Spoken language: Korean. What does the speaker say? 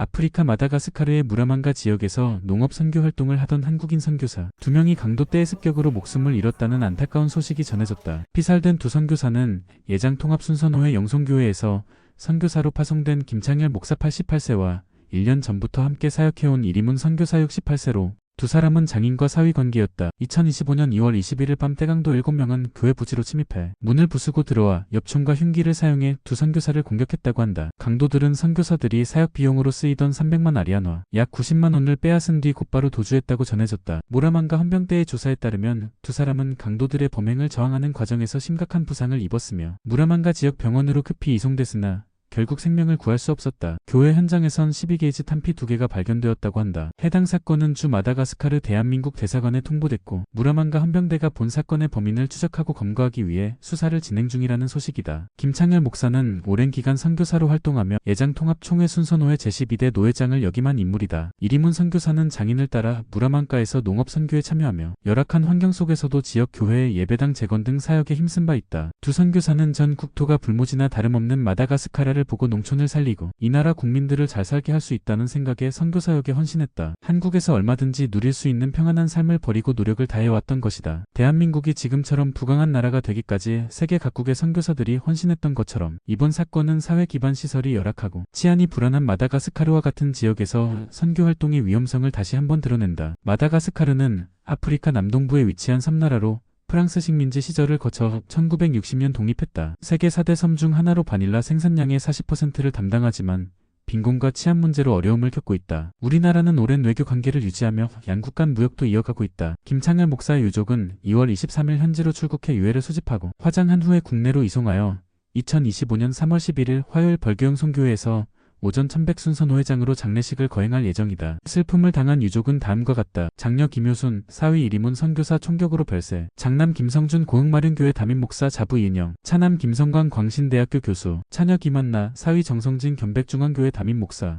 아프리카 마다가스카르의 무라만가 지역에서 농업 선교 활동을 하던 한국인 선교사 두 명이 강도떼의 습격으로 목숨을 잃었다는 안타까운 소식이 전해졌다. 피살된 두 선교사는 예장 통합 순선호회 영송교회에서 선교사로 파송된 김창열 목사 88세와 1년 전부터 함께 사역해온 이리문 선교사 68세로 두 사람은 장인과 사위 관계였다. 2025년 2월 21일 밤 때강도 7명은 교회 부지로 침입해 문을 부수고 들어와 엽총과 흉기를 사용해 두 선교사를 공격했다고 한다. 강도들은 선교사들이 사역 비용으로 쓰이던 300만 아리아나 약 90만 원을 빼앗은 뒤 곧바로 도주했다고 전해졌다. 모라만가 헌병대의 조사에 따르면 두 사람은 강도들의 범행을 저항하는 과정에서 심각한 부상을 입었으며 무라만가 지역 병원으로 급히 이송됐으나 결국 생명을 구할 수 없었다. 교회 현장에선 12게이지 탄피 2개가 발견되었다고 한다. 해당 사건은 주 마다가스카르 대한민국 대사관에 통보됐고 무라만가 헌병대가 본 사건의 범인을 추적하고 검거하기 위해 수사를 진행 중이라는 소식이다. 김창열 목사는 오랜 기간 선교사로 활동하며 예장 통합 총회 순서노회 제12대 노회장을 역임한 인물이다. 이리문 선교사는 장인을 따라 무라만가에서 농업 선교에 참여하며 열악한 환경 속에서도 지역 교회의 예배당 재건 등 사역에 힘쓴 바 있다. 두 선교사는 전 국토가 불모지나 다름없는 마다가스카라를 보고 농촌을 살리고 이 나라 국민들을 잘 살게 할 수 있다는 생각에 선교사역에 헌신했다. 한국에서 얼마든지 누릴 수 있는 평안한 삶을 버리고 노력을 다해왔던 것이다. 대한민국이 지금처럼 부강한 나라가 되기까지 세계 각국의 선교사들이 헌신했던 것처럼 이번 사건은 사회 기반 시설이 열악하고 치안이 불안한 마다가스카르와 같은 지역에서 선교 활동의 위험성을 다시 한번 드러낸다. 마다가스카르는 아프리카 남동부에 위치한 섬나라로 프랑스 식민지 시절을 거쳐 1960년 독립했다. 세계 4대 섬 중 하나로 바닐라 생산량의 40%를 담당하지만 빈곤과 치안 문제로 어려움을 겪고 있다. 우리나라는 오랜 외교 관계를 유지하며 양국 간 무역도 이어가고 있다. 김창열 목사의 유족은 2월 23일 현지로 출국해 유해를 수집하고 화장한 후에 국내로 이송하여 2025년 3월 11일 화요일 벌교영 송교회에서 오전 천백순선 호회장으로 장례식을 거행할 예정이다. 슬픔을 당한 유족은 다음과 같다. 장녀 김효순, 사위 이리문 선교사 총격으로 별세, 장남 김성준 고흥마련교회 담임 목사 자부 이은영, 차남 김성광 광신대학교 교수, 차녀 김한나, 사위 정성진 견백중앙교회 담임 목사,